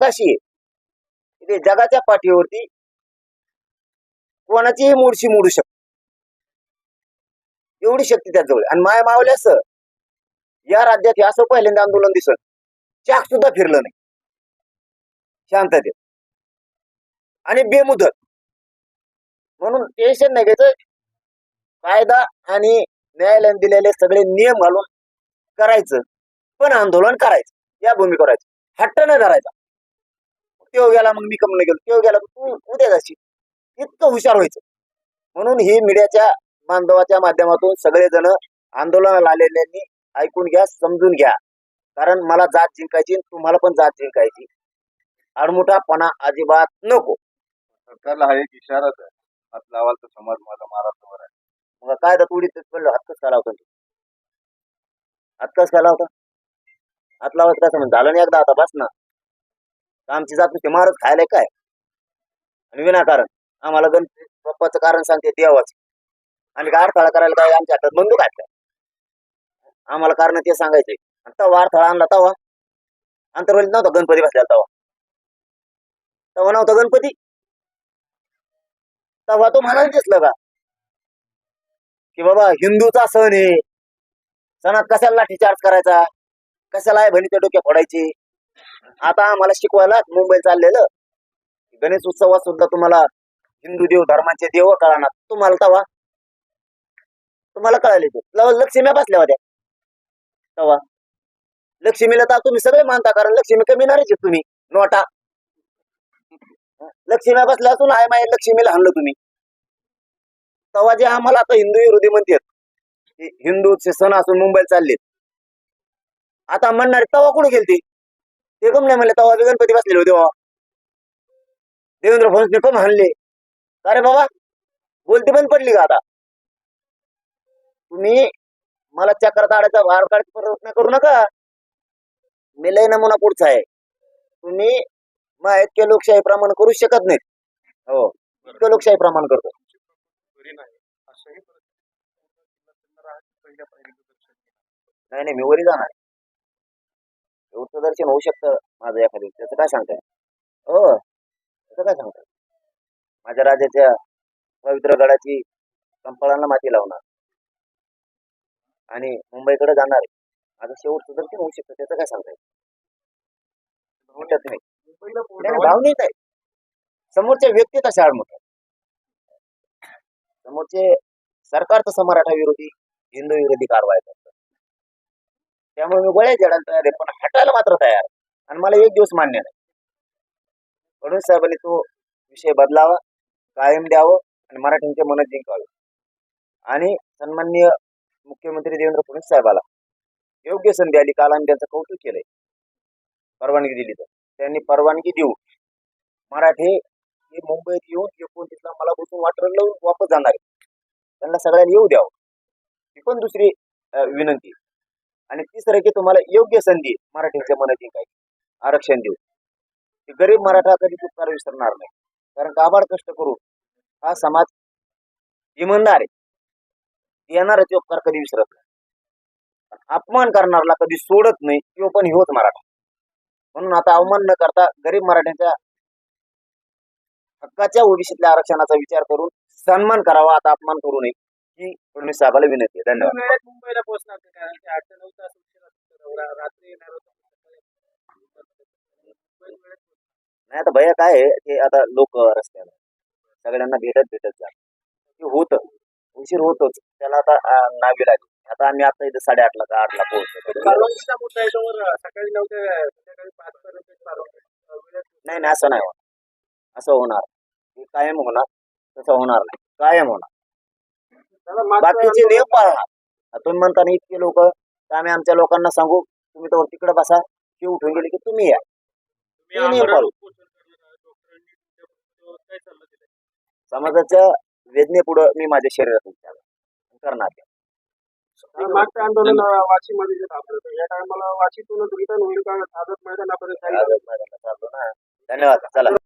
कशी आहे? ते जगाच्या पाठीवरती कोणाचीही मूडशी मोडू शकते एवढी शक्ती त्याजवळ आणि माया मावल्यास या राज्यात असं पहिल्यांदा आंदोलन दिसत चाक सुद्धा फिरलं नाही. शांततेत. आणि बेमुदत. म्हणून टेन्शन नाही घ्यायचं. कायदा आणि न्यायालयाने दिलेले सगळे नियम घालून करायचं. पण आंदोलन करायचं. या भूमिकेवर हट्ट न धरायचा. त्यो गेला मग मी कम नाही गेलो. त्यो गेला तू उद्या जाशील. इतकं हुशार व्हायचं. म्हणून ही मीडियाच्या बांधवाच्या माध्यमातून सगळेजण आंदोलनाला आलेल्यांनी ऐकून घ्या समजून घ्या. कारण मला जात जिंकायची तुम्हाला पण जात जिंकायची. आडमुठापणा अजिबात नको. सरकारला हा एक इशाराच आहे. हात लावाल तर समाज माझा महाराष्ट्रभर आहे. मग काय तर उडीत पडलं? हात कसं लावतो? हात कसं लावता? हात लावत कसं? म्हणजे झालं नाही एकदा आता बस ना. आमची जात नुसते मारत खायला काय? आणि विनाकारण. आम्हाला गणपती बाप्पाचं कारण सांगते देवाच. आणि काय अडथळा करायला काय आमच्या हातात बंदूक आहेत काय? आम्हाला कारण ते सांगायचे. आणि तवा अडथळा आणला तवा. अंतरवलीत नव्हता गणपती बसलेला तवा. तवा नव्हता गणपती. तवा तो म्हणाल दिसलं का? की बाबा हिंदूचा सण आहे. सणात कशाला लाठीचार्ज करायचा? कशाला आहे बहिणीच्या डोक्या फोडायची? आता आम्हाला शिकवायला मुंबई चाललेलं. गणेश उत्सवात सुद्धा तुम्हाला हिंदू देव धर्माचे देव कळणार. तुम्हाला तवा. तुम्हाला कळाले ते. ल- लक्ष्म्या बसल्या होत्या. तवा. लक्ष्मीला तर तुम्ही सगळे मानता कारण लक्ष्मी कमी नाहीच तुम्ही. नोटा. लक्ष्मी बसल्या असून आय माय लक्ष्मीला हाणलं तुम्ही. तेव्हा जे आम्हाला आता हिंदू विरोधी म्हणतात हिंदूचे सण असून मुंबईला चाललेत. आता म्हणणारे तवा कुठे गेलते? ते कम नाही म्हणले तेव्हा बी गणपती बसलेले होते बाबा. देवेंद्र फडणवीस कम हाणले. अरे बाबा? बोलती बंद पडली का आता? तुम्ही मला चक्कर ताडायचा भार काढायचा प्रयत्न करू नका. मी लय नमुना पुढचा आहे. तुम्ही मग इतके लोकशाही प्रमाण करू शकत नाहीत. हो इतकं लोकशाही प्रमाण करतो. नाही नाही नाही मी वरी जाणार. एवढं दर्शन होऊ शकतं माझं एखाद्या त्याचं काय सांगताय? हो. त्याचं काय सांगताय? माझ्या राजाच्या पवित्र गडाची कंपाळांना माती लावणार. आणि मुंबईकडे जाणार. माझं शेवटचं दर्शन होऊ शकतं. त्याचं काय सांगताय? नाही आहे समोरच्या व्यक्ती तशा आडमुठ समोरचे सरकार तसं मराठा विरोधी हिंदू विरोधी कारवाई त्यामुळे मी गोळ्या जडायला तयार आहे पण हटायला मात्र तयार आणि मला एक दिवस मान्य नाही. म्हणून साहेबांनी तो विषय बदलावा कायम द्यावं आणि मराठ्यांच्या मनात जिंकावे. आणि सन्माननीय मुख्यमंत्री देवेंद्र फडणवीस साहेबाला योग्य संधी आली काल आम्ही त्यांचं कौतुक केलंय. परवानगी दिली तर. त्यांनी परवानगी देऊ. मराठे हे मुंबईत येऊन एकोणतीसला मला बसून वाटर लावून वापस जाणार आहे त्यांना सगळ्यांना येऊ द्यावं. ही पण दुसरी विनंती आणि तिसरं की तुम्हाला योग्य संधी मराठीच्या मनात काय आरक्षण देऊ गरीब मराठा कधी उपकार विसरणार नाही. कारण काबाड कष्ट करू हा समाज इमानदार आहे. येणाराचे उपकार कधी विसरत नाही. अपमान करणारला कधी सोडत नाही किंवा पण होत मराठा. म्हणून आता अवमान न करता गरीब मराठ्यांच्या हक्काच्या ओबीसीतल्या आरक्षणाचा विचार करून सन्मान करावा आता अपमान करू नये ही फडणवीस साहेबाला विनंती आहे. धन्यवाद. आठ ते नऊ तास उशिरा रात्री येणार नाही आता भैया काय आहे ते आता लोक रस्त्याला सगळ्यांना भेटत भेटत जात ते होत. उशीर होतोच. त्याला आता नावी लागली. आता आम्ही आता इथे साडेआठला का आठला पोहोचतो. परवानगीचा मुद्दा आहे तोवर सकाळी नऊ ते संध्याकाळी पाच पर्यंत परवानगी. वेळेत नाही नाही असं नाही होणार. असं होणार. हे कायम होणार. तसं होणार नाही. कायम होणार. बाकीचे नियम पाळणार. तुम्ही म्हणता ना इतके लोक आम्ही आमच्या लोकांना सांगू तुम्ही तर तिकडे बसा की उठून गेले की तुम्ही या. तुम्ही हे पाळू. समाजाच्या वेदनेपुढं मी माझ्या शरीरात विचार करणार आहे. मागचं आंदोलन वाशीमध्ये जे थांबलं होतं या टायमाला वाशीतूनच रिटर्न होईल का? आझाद मैदानापर्यंत जाईल आझाद मैदानाला चाललो ना. धन्यवाद. चला.